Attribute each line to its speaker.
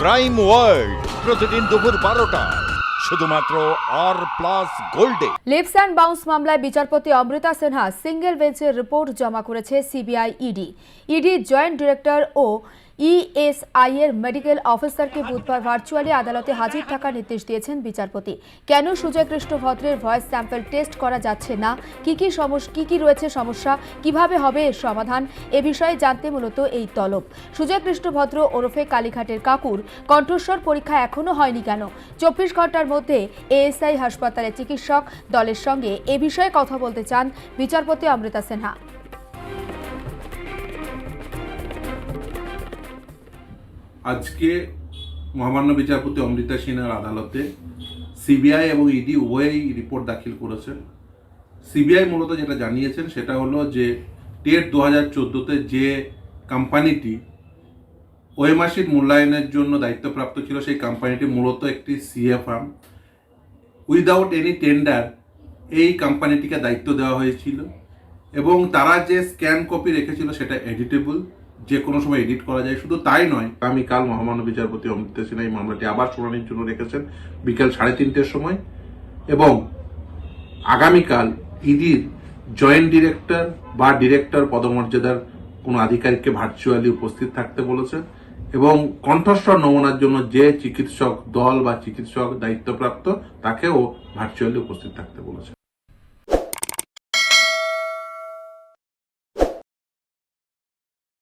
Speaker 1: Crime world প্রতিদিন দুপুর বারোটা। শুধুমাত্র আর প্লাস গোল্ডে
Speaker 2: লিপস অ্যান্ড বাউন্স মামলায় বিচারপতি অমৃতা সিনহা সিঙ্গেল বেঞ্চের রিপোর্ট জমা করেছে CBI ED ED joint director ও ইএসআই এর মেডিকেল অফিসারকে বুধবার ভার্চুয়ালি আদালতে হাজির থাকার নির্দেশ দিয়েছেন বিচারপতি। কেন সুজয় কৃষ্ণ ভদ্রের ভয়েস স্যাম্পল টেস্ট করা যাচ্ছে না? কি কি সমস্যা কি কি রয়েছে সমস্যা? কীভাবে হবে এর সমাধান? এ বিষয়ে জানতে মূলত এই তলব। সুজয় কৃষ্ণ ভদ্র ওরফে কালীঘাটের কাকুর কণ্ঠস্বর পরীক্ষা এখনও হয়নি কেন? চব্বিশ ঘণ্টার মধ্যে এএসআই হাসপাতালে চিকিৎসক দলের সঙ্গে এ বিষয়ে কথা বলতে চান বিচারপতি অমৃতা সিনহা।
Speaker 3: আজকে মহামান্য বিচারপতি অমৃতা সিনহার আদালতে সিবিআই এবং ইডি উভয়েই রিপোর্ট দাখিল করেছেন। সিবিআই মূলত যেটা জানিয়েছেন সেটা হলো যে, টেট দু হাজার চোদ্দোতে যে কোম্পানিটি ওএমআরসির মূল্যায়নের জন্য দায়িত্বপ্রাপ্ত ছিল, সেই কোম্পানিটি মূলত একটি সিএ উইদাউট এনি টেন্ডার এই কোম্পানিটিকে দায়িত্ব দেওয়া হয়েছিল এবং তারা যে স্ক্যান কপি রেখেছিল সেটা এডিটেবল। যে কোনো সময় এডিট করা যায়। শুধু তাই নয় আগামীকাল মহামান্য বিচারপতি অমৃতা সিনহা এই মামলাটি আবার শুনানির জন্য রেখেছেন বিকেল সাড়ে তিনটের সময়। এবং আগামীকাল ইডির জয়েন্ট ডিরেক্টর বা ডিরেক্টর পদমর্যাদার কোনো আধিকারিককে ভার্চুয়ালি উপস্থিত থাকতে বলেছেন। এবং কণ্ঠস্বর নমুনার জন্য যে চিকিৎসক দল বা চিকিৎসক দায়িত্বপ্রাপ্ত, তাকেও ভার্চুয়ালি উপস্থিত থাকতে বলেছেন।